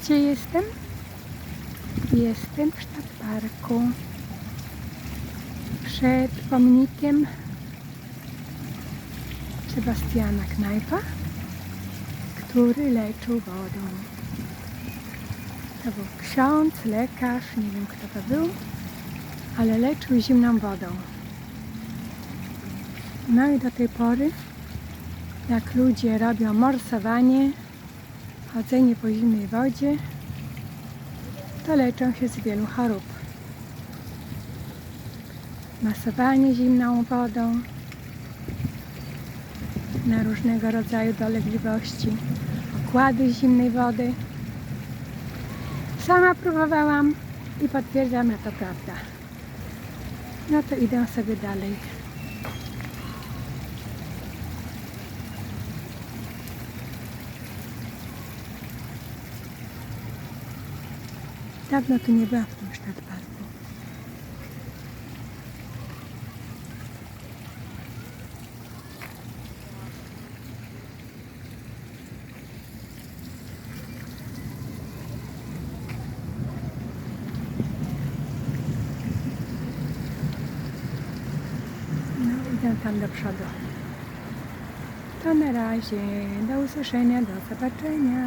Gdzie jestem? Jestem w Stadtparku. Przed pomnikiem Sebastiana Knajpa, który leczył wodą. To był ksiądz, lekarz, nie wiem kto to był, ale leczył zimną wodą. No i do tej pory, jak ludzie robią morsowanie, chodzenie po zimnej wodzie, to leczą się z wielu chorób. Masowanie zimną wodą na różnego rodzaju dolegliwości, okłady zimnej wody. Sama próbowałam i potwierdzam, że to prawda. No to idę sobie dalej. Dawno tu nie byłam w tym Stadtparku. No, idę tam do przodu. To na razie. Do usłyszenia, do zobaczenia.